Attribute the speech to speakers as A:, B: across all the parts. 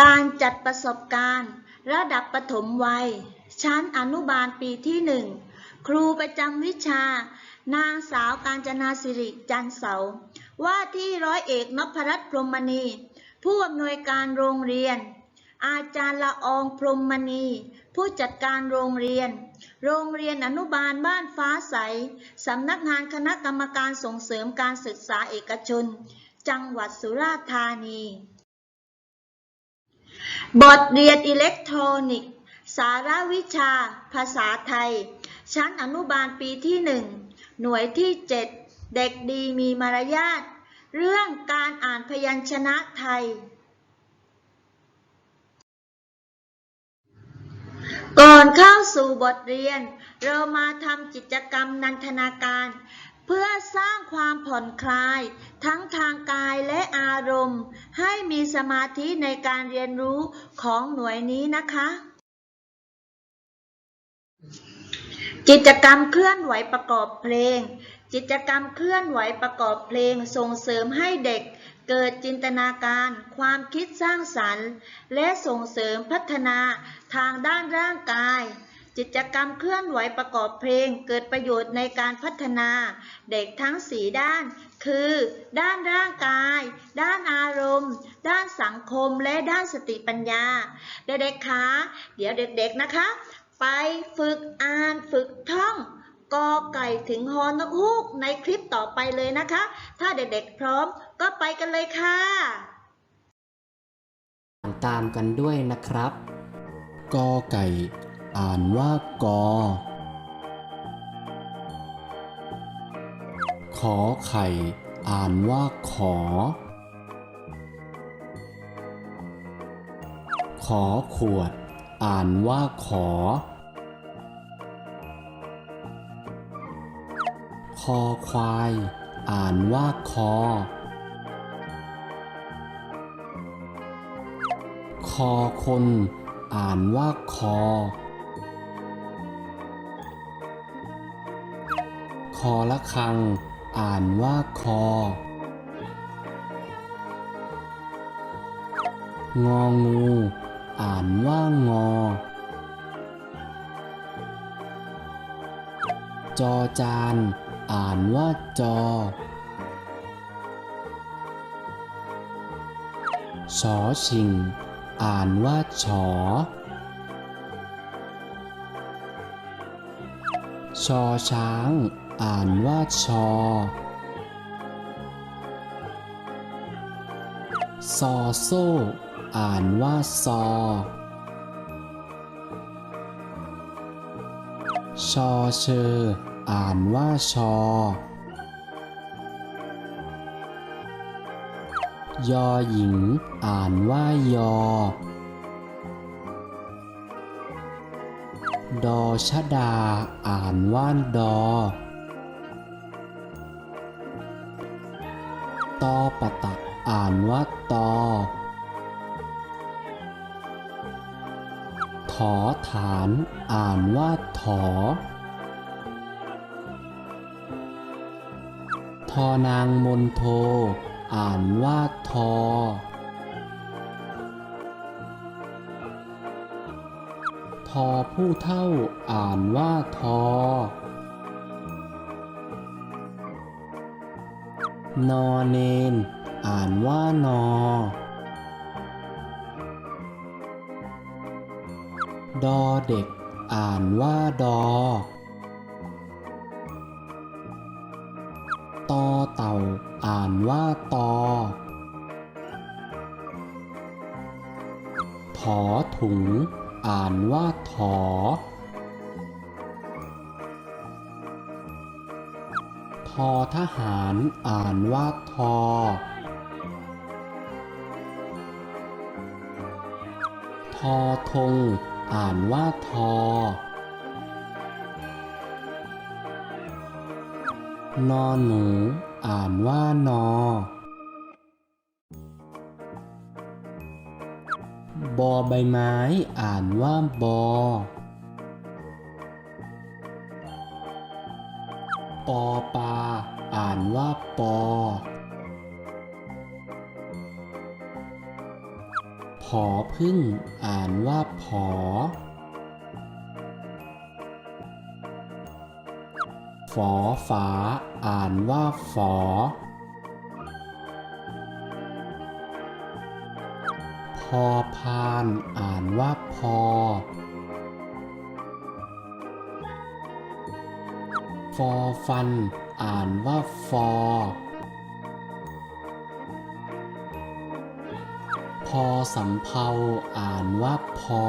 A: การจัดประสบการณ์ ระดับประถมวัย ชั้นอนุบาลปีที่หนึ่งครูประจำวิชา นางสาวกาญจนาสิริจันเสา ว่าที่ร้อยเอกนพรัตน์พรหมณี ผู้อำนวยการโรงเรียน อาจารย์ละอองพรหมณี ผู้จัดการโรงเรียน โรงเรียนอนุบาลบ้านฟ้าใส สำนักงานคณะกรรมการส่งเสริมการศึกษาเอกชน จังหวัดสุราษฎร์ธานี บทเรียนอิเล็กทรอนิกส์ สาระวิชา ภาษาไทย ชั้นอนุบาลปีที่หนึ่งหน่วยที่ 7 เด็กดีมีมารยาท เรื่องการอ่านพยัญชนะไทย ก่อนเข้าสู่บทเรียน เรามาทำกิจกรรมนันทนาการ เพื่อสร้างความผ่อนคลาย ทั้งทางกายและอารมณ์ ให้มีสมาธิในการเรียนรู้ของหน่วยนี้นะคะ กิจกรรมเคลื่อนไหวประกอบเพลง กิจกรรมเคลื่อนไหวประกอบเพลงส่งเสริมให้เด็กเกิดจินตนาการความคิดสร้างสรรค์ และส่งเสริมพัฒนาทางด้านร่างกาย กิจกรรมเคลื่อนไหวประกอบเพลงเกิดประโยชน์ในการพัฒนาเด็กทั้งสีด้าน คือ ด้านร่างกาย ด้านอารมณ์ ด้านสังคมและด้านสติปัญญา เด็กๆคะเดี๋ยวเด็กๆนะคะ ไปฝึกอ่านฝึกท่องกอไก่ถึงฮอนกฮูกในคลิปต่อไปเลยนะคะ ถ้าเด็กๆพร้อมก็ไปกันเลยค่ะ
B: อ่านตามกันด้วยนะครับ
C: กอไก่ อ่านว่ากอ ขอไข่ อ่านว่าขอ ขอขวด อ่านว่าขอ คอควาย อ่านว่าคอ คอคน อ่านว่าคอ อละคัง อ่านว่าคององู อ่านว่างอ จอจาน อ่านว่าจอชอชิง อ่านว่าฉอชอช้าง อ่านว่าชอซอโซ่อ่านว่าซอ ชอเชอ อ่านว่าชอยอหญิง อ่านว่ายอ ดอชะดา อ่านว่าดอ ตอปะตักอ่านว่าตอถอฐานอ่านว่าถอทอนางมนโท อ่านว่าทอ ทอผู้เท่าอ่านว่าทอ นอเนน อ่านว่านอ ดอเด็ก อ่านว่าดอ ตอเต่า อ่านว่าตอถอถุง อ่านว่าถอ ทอทหารอ่านว่าทอทอทง อ่านว่าทอ นอหนู อ่านว่านอบอใบไม้ อ่านว่าบอ ปอปลาอ่านว่าปอพอพึ่ง อ่านว่าผอ ฝอฝา อ่านว่าฝอ พอพาน อ่านว่าพอ ฟอฟัน อ่านว่าฟอพอสำเภาอ่านว่าพอ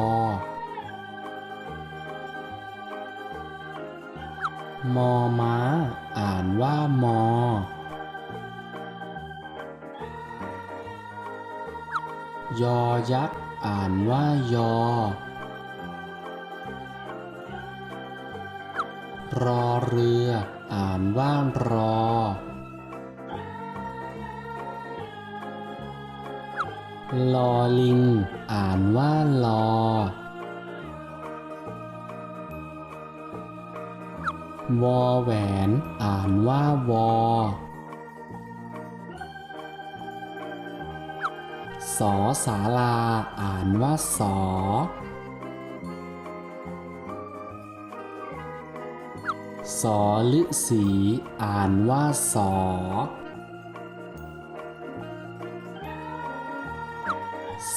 C: มอม้า อ่านว่ามอ ยอยักษ์ อ่านว่ายอ รอเรือ อ่านว่ารอ ลอลิง อ่านว่าลอ วอแหวน อ่านว่าวอสอสาลา อ่านว่าสอ สอฤาษีอ่านว่าสอ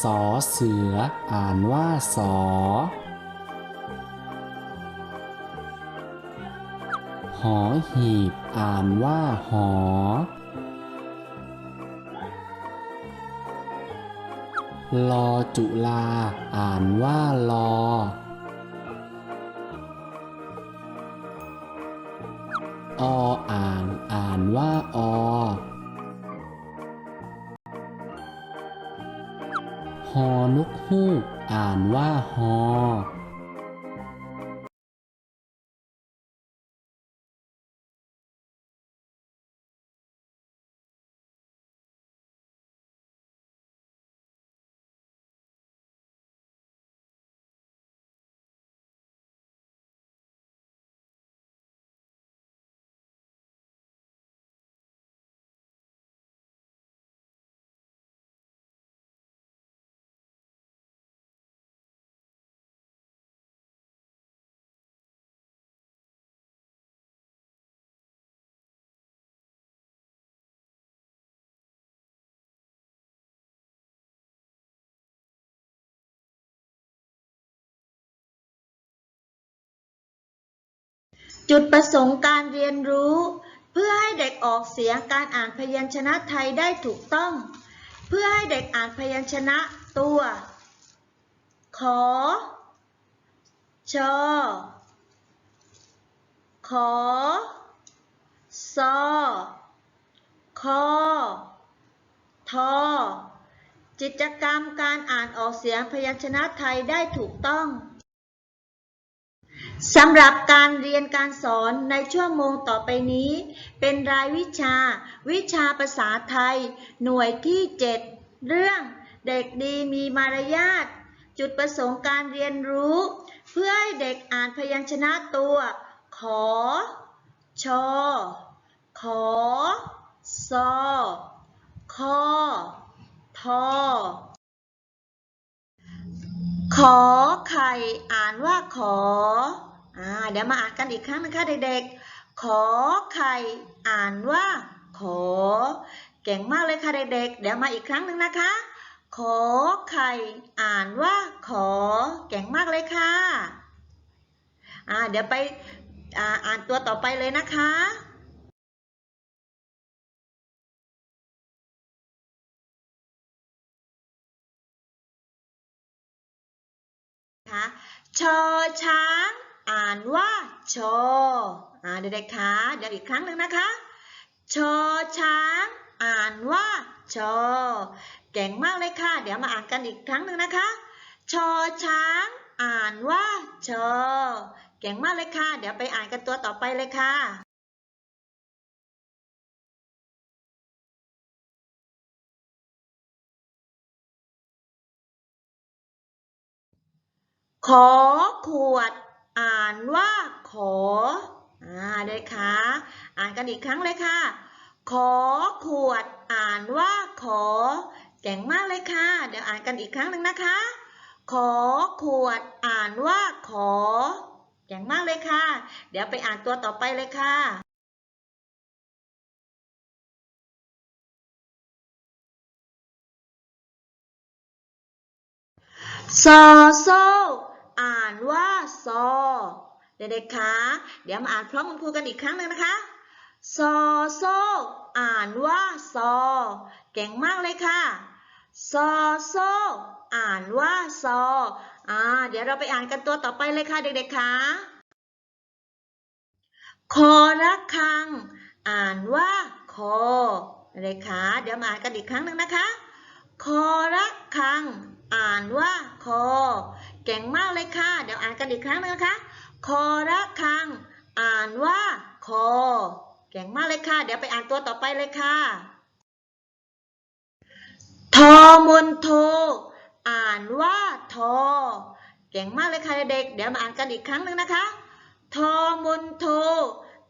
C: สอเสือ อ่านว่าสอหอหีบ อ่านว่าหอลอจุลา อ่านว่าลอ ออ่าง อ่านว่าอฮอนกฮูกอ่านว่าฮอ
A: จุดประสงค์การเรียนรู้ เพื่อให้เด็กออกเสียงการอ่านพยัญชนะไทยได้ถูกต้อง เพื่อให้เด็กอ่านพยัญชนะตัว ขอ ชอ ขอ ซอ คอ ทอ กิจกรรมการอ่านออกเสียงพยัญชนะไทยได้ถูกต้อง สำหรับการเรียนการสอนในชั่วโมงต่อไปนี้ เป็นรายวิชา วิชาภาษาไทย หน่วยที่ 7 เรื่องเด็กดีมีมารยาท จุดประสงค์การเรียนรู้ เพื่อให้เด็กอ่านพยัญชนะตัว ขอ ชอ ขอ ซอ คอ ทอ ขอไข่อ่านว่าขอ อ่าเดี๋ยวมาอ่านกันอีกครั้งนะคะเด็กๆ ขอไข่อ่านว่า ขอ เก่งมากเลยค่ะเด็กๆ เดี๋ยวมาอีกครั้งหนึ่งนะคะ ขอไข่อ่านว่า ขอ เก่งมากเลยค่ะอ่าเดี๋ยวไปอ่าอ่านตัวต่อไปเลยนะคะคะชอช้างานว่าชออ่าเด็กๆคะเดี๋ยวอีกครั้งหนึ่งนะคะชอช้าง อ่านว่าชอเก่งมากเลยค่ะ เดี๋ยวมาอ่านกันอีกครั้งหนึ่งนะคะ ชอช้าง อ่านว่าชอเก่งมากเลยค่ะ เดี๋ยวไปอ่านกันตัวต่อไปเลยค่ะขอขวด อ่านว่าขออ่าเด็กคะอ่านกันอีกครั้งเลยค่ะ ขอขวดอ่านว่าขอเเก่งมากเลยค่ะ เดี๋ยวอ่านกันอีกครั้งหนึ่งนะคะ ขอขวดอ่านว่าขอ เก่งมากเลยค่ะ เดี๋ยวไปอ่านตัวต่อไปเลยค่ะซอโซ อ่านว่าซอ เด็กๆคะเดี๋ยวมาอ่านพร้อมคุณครูกันอีกครั้งหนึ่งนะคะซอโซอ่านว่าซอ เก่งมากเลยค่ะซอโซอ่านว่าซออ่าเดี๋ยวเราไปอ่านกันตัวต่อไปเลยค่ะเด็กๆคะคอระคัง อ่านว่าคอเด็กๆคะเดี๋ยวมาอ่านกันอีกครั้งหนึ่งนะคะคอระคัง อ่านว่าคอ เก่งมากเลยค่ะ เดี๋ยวอ่านกันอีกครั้งหนึ่งนะคะ คอระคัง อ่านว่าคอ เก่งมากเลยค่ะ เดี๋ยวไปอ่านตัวต่อไปเลยค่ะ ทอมนโท อ่านว่าทอ เก่งมากเลยค่ะเด็กๆเดี๋ยวมาอ่านกันอีกครั้งหนึ่งนะคะ ทอมนโท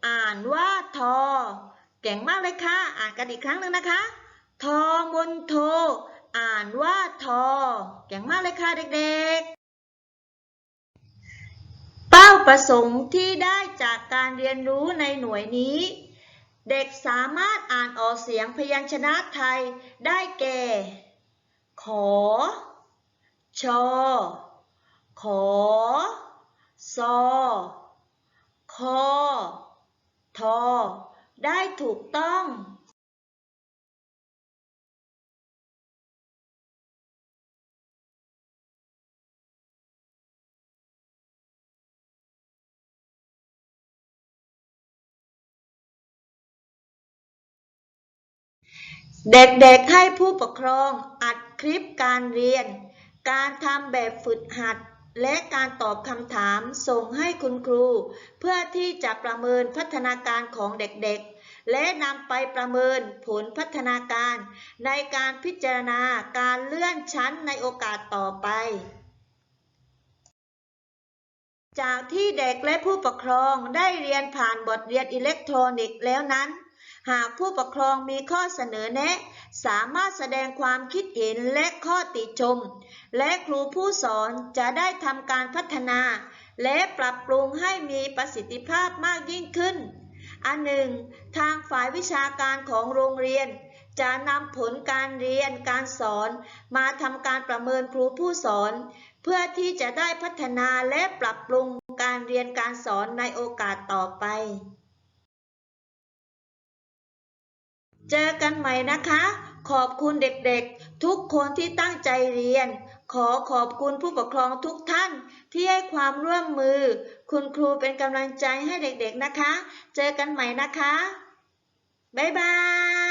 A: อ่านว่าทอ เก่งมากเลยค่ะ อ่านกันอีกครั้งหนึ่งนะคะ ทอมนโท อ่านว่าทอ เก่งมากเลยค่ะเด็กๆ ประสงค์ที่ได้จากการเรียนรู้ในหน่วยนี้ เด็กสามารถอ่านออกเสียงพยัญชนะไทยได้แก่ ขอ ชอ ขอ ซอ คอ ทอ ได้ถูกต้อง เด็กๆให้ผู้ปกครองอัดคลิปการเรียน การทำแบบฝึกหัด และการตอบคำถามส่งให้คุณครู เพื่อที่จะประเมินพัฒนาการของเด็กๆ และนำไปประเมินผลพัฒนาการ ในการพิจารณาการเลื่อนชั้นในโอกาสต่อไป จากที่เด็กและผู้ปกครองได้เรียนผ่านบทเรียนอิเล็กทรอนิกส์แล้วนั้น หากผู้ปกครองมีข้อเสนอแนะ สามารถแสดงความคิดเห็นและข้อติชม และครูผู้สอนจะได้ทำการพัฒนา และปรับปรุงให้มีประสิทธิภาพมากยิ่งขึ้น อันหนึ่ง ทางฝ่ายวิชาการของโรงเรียน จะนำผลการเรียนการสอน มาทำการประเมินครูผู้สอน เพื่อที่จะได้พัฒนาและปรับปรุงการเรียนการสอนในโอกาสต่อไป เจอกันใหม่นะคะ ขอบคุณเด็กๆ ทุกคนที่ตั้งใจเรียน ขอขอบคุณผู้ปกครองทุกท่านที่ให้ความร่วมมือ คุณครูเป็นกำลังใจให้เด็กๆนะคะ เจอกันใหม่นะคะ บ๊ายบา